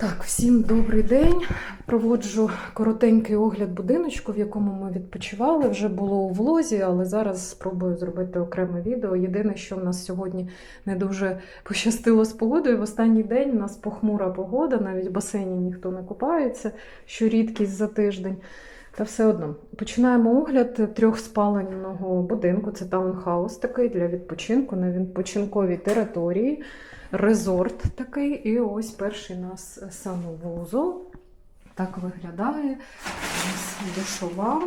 Так, всім добрий день. Проводжу коротенький огляд будиночку, в якому ми відпочивали. Вже було у влозі, але зараз спробую зробити окреме відео. Єдине, що в нас сьогодні не дуже пощастило з погодою. В останній день у нас похмура погода, навіть в басейні ніхто не купається, що рідкість за тиждень. Та все одно починаємо огляд трьохспаленого будинку. Це таунхаус такий для відпочинку на відпочинковій території. Резорт такий. І ось перший у нас санвузол. Так виглядає. Ось душова.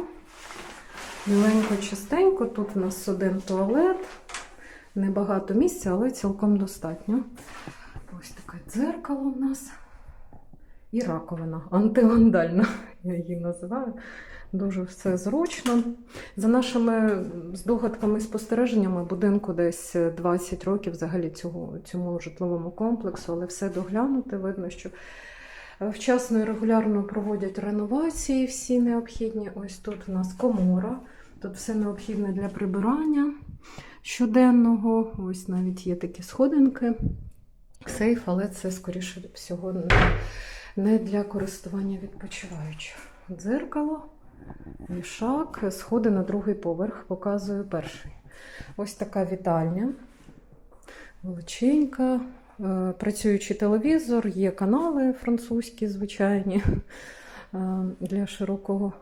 Міленько частенько. Тут у нас один туалет. Небагато місця, але цілком достатньо. Ось таке дзеркало у нас. І раковина антивандальна, я її називаю. Дуже все зручно. За нашими здогадками і спостереженнями, будинку десь 20 років взагалі цього, цьому житловому комплексу, але все доглянути. Видно, що вчасно і регулярно проводять реновації всі необхідні. Ось тут у нас комора, тут все необхідне для прибирання щоденного. Ось навіть є такі сходинки, сейф, але це, скоріше всього, не не для користування відпочиваючих. Дзеркало, мішак, сходи на другий поверх, показую перший. Ось така вітальня. Величенька, е, працюючий телевізор, є канали французькі, звичайні, е, для широкого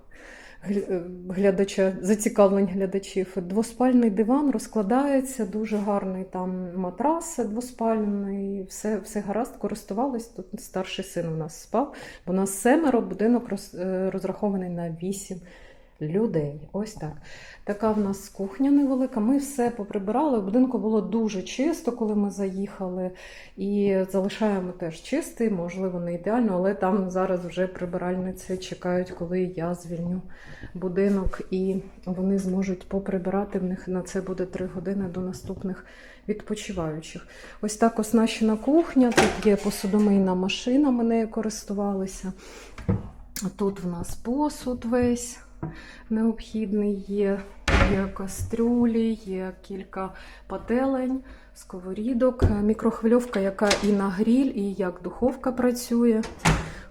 глядача, зацікавлень глядачів. Двоспальний диван розкладається, дуже гарний там матрас двоспальний, все, все гаразд, користувались. Тут старший син у нас спав, бо у нас семеро, будинок роз, е, розрахований на вісім людей. Ось так. Така в нас кухня невелика. Ми все поприбирали. В будинку було дуже чисто, коли ми заїхали. І залишаємо теж чистий, можливо, не ідеально, але там зараз вже прибиральниці чекають, коли я звільню будинок, і вони зможуть поприбирати. В них на це буде 3 години до наступних відпочиваючих. Ось так оснащена кухня. Тут є посудомийна машина, ми нею користувалися. Тут в нас посуд весь необхідний є. Є кастрюлі, є кілька пателень, сковорідок, мікрохвильовка, яка і на гріль, і як духовка працює,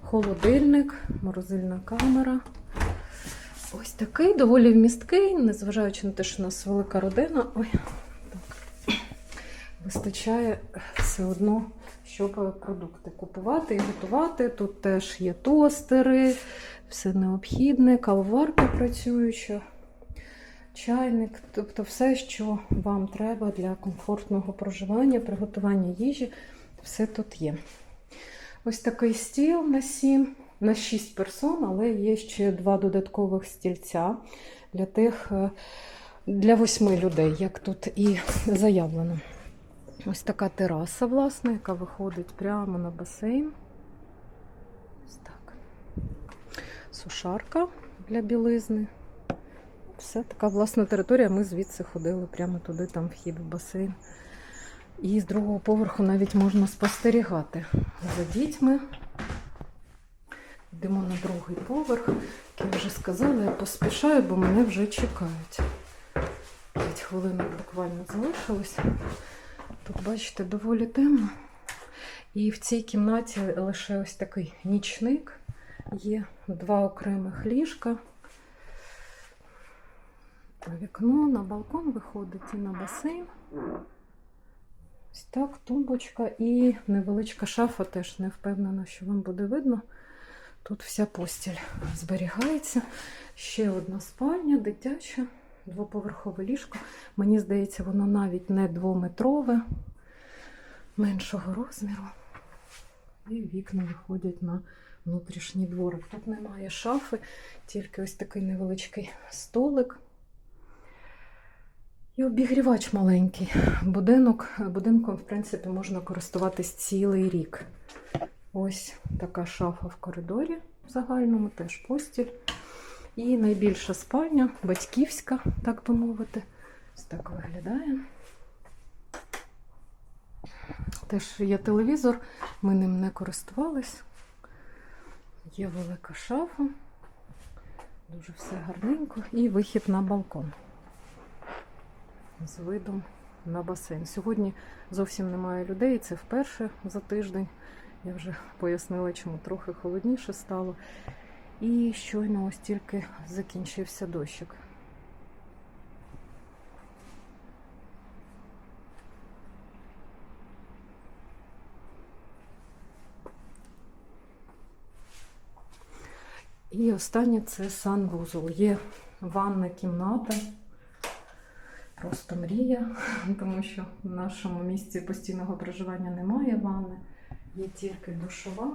холодильник, морозильна камера. Ось такий, доволі вмісткий, незважаючи на те, що у нас велика родина. Ой, так. Вистачає все одно, щоб продукти купувати і готувати. Тут теж є тостери, все необхідне, кавоварка працююча, чайник, тобто все, що вам треба для комфортного проживання, приготування їжі, все тут є. Ось такий стіл на 7, на 6 персон, але є ще два додаткових стільця для тих, е, для восьми людей, як тут і заявлено. Ось така тераса, власне, яка виходить прямо на басейн. Ось так. Сушарка для білизни. Все така власна територія. Ми звідси ходили прямо туди, там вхід в басейн. І з другого поверху навіть можна спостерігати за дітьми. Йдемо на другий поверх. Як я вже сказала, я поспішаю, бо мене вже чекають. 5 хвилин буквально залишилось. Тут, бачите, доволі темно. І в цій кімнаті лише ось такий нічник. Є два окремих ліжка. Вікно на балкон виходить і на басейн. Ось так, тумбочка і невеличка шафа, теж не впевнена, що вам буде видно. Тут вся постіль зберігається. Ще одна спальня, дитяча, двоповерхове ліжко. Мені здається, воно навіть не двометрове, меншого розміру. І вікна виходять на внутрішній дворик. Тут немає шафи, тільки ось такий невеличкий столик. І обігрівач маленький. Будинок, будинком, в принципі, можна користуватись цілий рік. Ось така шафа в коридорі в загальному, теж постіль. І найбільша спальня, батьківська, так би мовити. Ось так виглядає. Теж є телевізор, ми ним не користувались. Є велика шафа, дуже все гарненько. І вихід на балкон з видом на басейн. Сьогодні зовсім немає людей, це вперше за тиждень. Я вже пояснила, чому трохи холодніше стало. І щойно ось тільки закінчився дощик. І останнє це санвузол. Є ванна кімната. Просто мрія, тому що в нашому місці постійного проживання немає ванни, є тільки душова.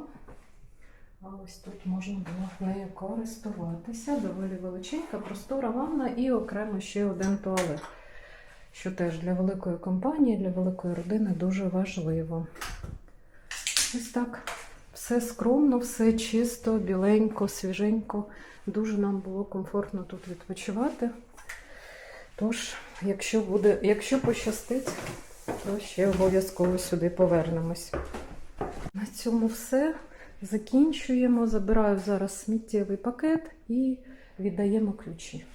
А ось тут можна було нею користуватися. Доволі величенька, простора ванна і окремо ще один туалет, що теж для великої компанії, для великої родини дуже важливо. Ось так. Все скромно, все чисто, біленько, свіженько. Дуже нам було комфортно тут відпочивати. Тож, якщо буде, якщо пощастить, то ще обов'язково сюди повернемось. На цьому все. Закінчуємо. Забираю зараз сміттєвий пакет і віддаємо ключі.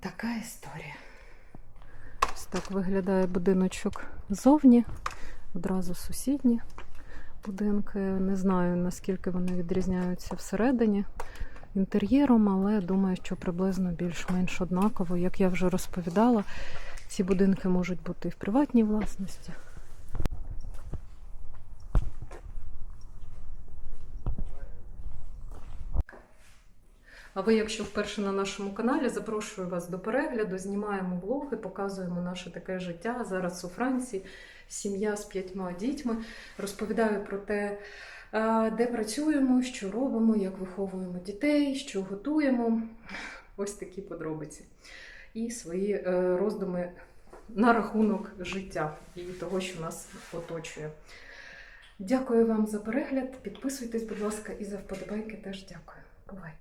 Така історія. Ось так виглядає будиночок ззовні. Одразу сусідні будинки. Не знаю, наскільки вони відрізняються всередині інтер'єром, але думаю, що приблизно більш-менш однаково. Як я вже розповідала, ці будинки можуть бути і в приватній власності. А ви, якщо вперше на нашому каналі, запрошую вас до перегляду. Знімаємо блоги, показуємо наше таке життя зараз у Франції. Сім'я з п'ятьма дітьми. Розповідаю про те, е, де працюємо, що робимо, як виховуємо дітей, що готуємо. Ось такі подробиці. І свої е, роздуми на рахунок життя і того, що нас оточує. Дякую вам за перегляд. Підписуйтесь, будь ласка, і за вподобайки теж дякую. Бувай!